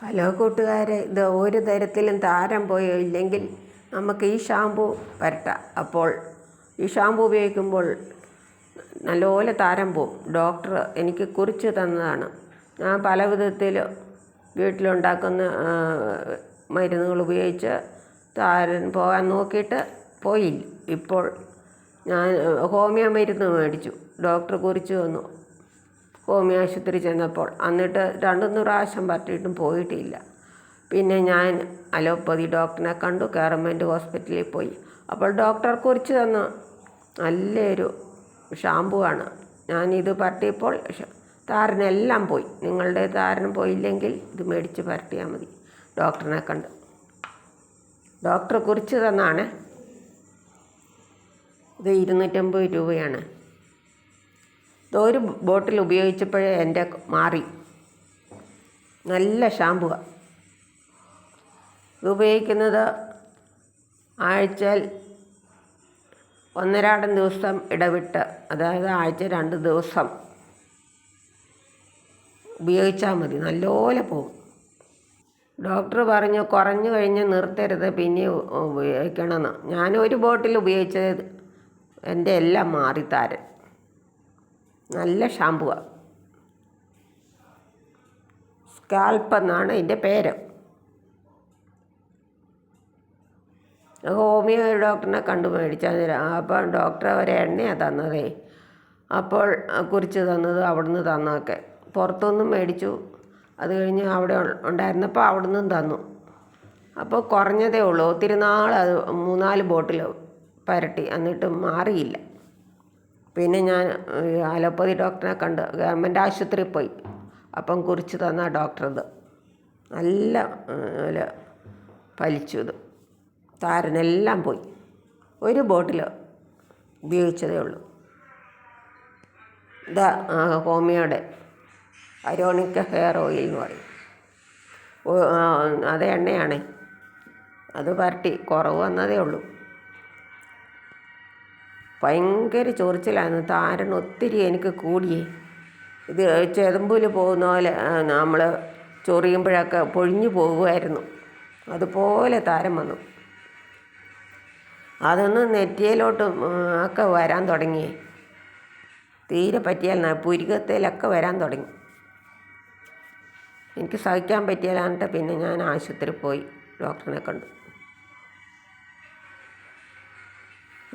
Hello കൂട്ടുകാരെ ഇത് ഒരു തരത്തിലും താരം പോയോ ഇല്ലെങ്കിൽ നമുക്ക് ഈ ഷാമ്പു പരട്ടാം. അപ്പോൾ ഈ ഷാമ്പു ഉപയോഗിക്കുമ്പോൾ നല്ലപോലെ താരം പോവും. ഡോക്ടർ എനിക്ക് കുറിച്ച് തന്നതാണ്. ഞാൻ പല വിധത്തിൽ വീട്ടിലുണ്ടാക്കുന്ന മരുന്നുകൾ ഉപയോഗിച്ച് താരൻ പോകാൻ നോക്കിയിട്ട് പോയി. ഇപ്പോൾ ഞാൻ ഹോമിയോ മരുന്ന് മേടിച്ചു. ഡോക്ടർ കുറിച്ച് തന്നു. ഹോമിയോ ആശുപത്രി ചെന്നപ്പോൾ എന്നിട്ട് രണ്ടുമൂന്ന് പ്രാവശ്യം പറ്റിയിട്ടും പോയിട്ടില്ല. പിന്നെ ഞാൻ അലോപ്പതി ഡോക്ടറിനെ കണ്ടു ഗവൺമെന്റ് ഹോസ്പിറ്റലിൽ പോയി. അപ്പോൾ ഡോക്ടർ കുറിച്ച് തന്ന നല്ലൊരു ഷാമ്പു ആണ് ഞാനിത് പരട്ടിയപ്പോൾ ഷ- താരനെല്ലാം പോയി. നിങ്ങളുടെ താരൻ പോയില്ലെങ്കിൽ ഇത് മേടിച്ച് പരട്ടിയാൽ മതി ഡോക്ടറിനെ കണ്ട്. ഡോക്ടർ കുറിച്ച് തന്നാണ്. ഇത് ഇരുന്നൂറ്റമ്പത് രൂപയാണ്. ഇത് ഒരു ബോട്ടിൽ ഉപയോഗിച്ചപ്പോഴേ എന്റെ മാറി. നല്ല ഷാമ്പുവാണ് ഇത് ഉപയോഗിക്കുന്നത് ആഴ്ചയിൽ ഒന്നരാടം ദിവസം ഇടവിട്ട് അതായത് ആഴ്ച രണ്ട് ദിവസം ഉപയോഗിച്ചാൽ മതി. നല്ലപോലെ പോകും. ഡോക്ടർ പറഞ്ഞു കുറഞ്ഞു കഴിഞ്ഞ് നിർത്തരുത് പിന്നെ ഉപയോഗിക്കണമെന്ന്. ഞാൻ ഒരു ബോട്ടിൽ ഉപയോഗിച്ചത് എന്റെ എല്ലാം മാറി താരൻ നല്ല ഷാമ്പുവാണ് സ്കാൽപ്പ് എന്നാണ് അതിന്റെ പേര്. ഹോമിയോ ഡോക്ടറിനെ കണ്ടു മേടിച്ചാൽ അപ്പോൾ ഡോക്ടർ ഒരു എണ്ണയാണ് തന്നതേ. അപ്പോൾ കുറിച്ച് തന്നത് അവിടുന്ന് തന്നതൊക്കെ. പുറത്തുനിന്നും മേടിച്ചു. അത് കഴിഞ്ഞ് അവിടെ ഉണ്ടായിരുന്നപ്പോൾ അവിടുന്ന് തന്നു. അപ്പോൾ കുറഞ്ഞതേ ഉള്ളൂ. ഒത്തിരി നാൾ അത് മൂന്നാൽ ബോട്ടിൽ പരട്ടി. എന്നിട്ട് മാറിയില്ല. പിന്നെ ഞാൻ അലോപ്പതി ഡോക്ടറെ കണ്ട് ഗവൺമെന്റ് ആശുപത്രിയിൽ പോയി. അപ്പം കുറിച്ച് തന്ന ഡോക്ടർ നല്ല നല്ല ഫലിച്ചു ഇത്. താരനെല്ലാം പോയി. ഒരു ബോട്ടിൽ ഉപയോഗിച്ചതേ ഉള്ളൂ. ഇതാ ആ, ഹോമിയോയുടെ അരോണിക്ക ഹെയർ ഓയിൽ എന്ന് പറയും. അത് എണ്ണയാണ്. അത് പരട്ടി കുറവ് വന്നതേ ഉള്ളൂ. ഭയങ്കര ചൊറിച്ചിലായിരുന്നു. താരൻ ഒത്തിരി എനിക്ക് കൂടിയേ. ഇത് ചെതമ്പൂൽ പോകുന്ന പോലെ നമ്മൾ ചൊറിയുമ്പോഴൊക്കെ പൊഴിഞ്ഞു പോകുമായിരുന്നു. അതുപോലെ താരം വന്നു. അതൊന്ന് നെറ്റിയിലോട്ടും ഒക്കെ വരാൻ തുടങ്ങി. തീരെ പറ്റിയാൽ പുരികത്തിലൊക്കെ വരാൻ തുടങ്ങി. എനിക്ക് സഹിക്കാൻ പറ്റിയാലാന്നിട്ട് പിന്നെ ഞാൻ ആശുപത്രി പോയി ഡോക്ടറിനെ കണ്ടു.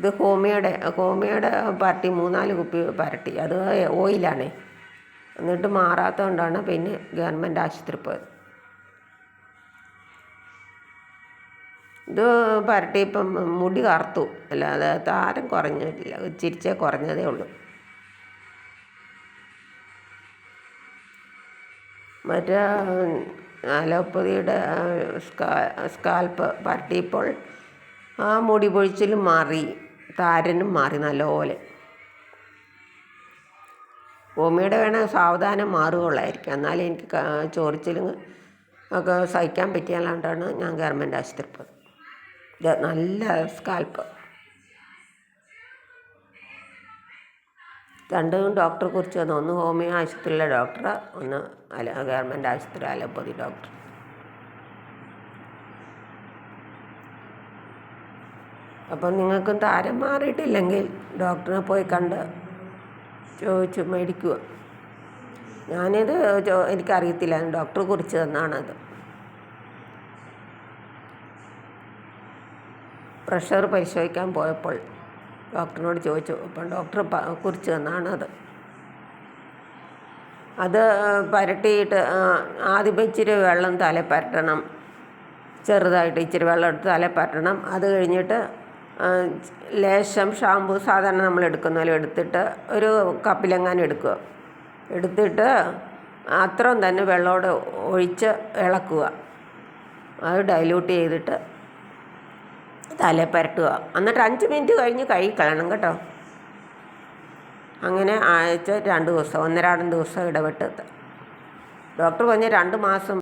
ഇത് ഹോമിയോടെ ഹോമിയോടെ പരട്ടി മൂന്നാൽ കുപ്പി പരട്ടി. അത് ഓയിലാണ്. എന്നിട്ട് മാറാത്തതുകൊണ്ടാണ് പിന്നെ ഗവൺമെന്റ് ആശുപത്രി പോയത്. ഇത് പരട്ടി ഇപ്പം മുടി കറുത്തു. അല്ലാതെ താരം കുറഞ്ഞിട്ടില്ല. ചിരിച്ചേ കുറഞ്ഞതേ ഉള്ളൂ. മറ്റേ അലോപ്പതിയുടെ സ്കാ സ്കാൽപ്പ് പരട്ടിയപ്പോൾ ആ മുടി പൊഴിച്ചിലും മാറി. താരനും മാറി നല്ലപോലെ. ഭൂമിയുടെ വേണേൽ സാവധാനം മാറുകയുള്ളായിരിക്കും എന്നാലും എനിക്ക് ചോറിച്ചിലും ഒക്കെ സഹിക്കാൻ പറ്റിയാലാണ്ടാണ് ഞാൻ ഗവൺമെന്റ് ആശുപത്രി പോയത്. നല്ല സ്കാൽപ്പ്. രണ്ടും ഡോക്ടറെ കുറിച്ച് ഒന്ന് ഹോമിയോ ആശുപത്രിയിലെ ഡോക്ടർ ഒന്ന് അല ഗവൺമെന്റ് ആശുപത്രി അലോപ്പതി ഡോക്ടർ അപ്പം നിങ്ങൾക്കും താരം മാറിയിട്ടില്ലെങ്കിൽ ഡോക്ടറെ പോയി കണ്ട് ചോദിച്ച് മേടിക്കുക. ഞാനിത് എനിക്കറിയത്തില്ല. ഡോക്ടർ കുറിച്ച് തന്നാണത്. പ്രഷർ പരിശോധിക്കാൻ പോയപ്പോൾ ഡോക്ടറിനോട് ചോദിച്ചു. അപ്പം ഡോക്ടർ കുറിച്ച് തന്നാണത്. അത് പരട്ടിയിട്ട് ആദ്യമേ ആദ്യം ഇച്ചിരി വെള്ളം തല പരട്ടണം. ചെറുതായിട്ട് ഇച്ചിരി വെള്ളം എടുത്ത് തല പരട്ടണം. അത് കഴിഞ്ഞിട്ട് ലേശം ഷാമ്പു സാധാരണ നമ്മൾ എടുക്കുന്ന പോലെ എടുത്തിട്ട് ഒരു കപ്പിലെങ്ങാനും എടുക്കുക. എടുത്തിട്ട് അത്രയും തന്നെ വെള്ളമോട് ഒഴിച്ച് ഇളക്കുക. അത് ഡൈല്യൂട്ട് ചെയ്തിട്ട് തലേ പരട്ടുക. എന്നിട്ട് അഞ്ച് മിനിറ്റ് കഴിഞ്ഞ് കൈ കളയണം കേട്ടോ. അങ്ങനെ ആഴ്ച രണ്ട് ദിവസം ഒന്നരാടം ദിവസം ഇടവിട്ട്. ഡോക്ടർ പറഞ്ഞ രണ്ട് മാസം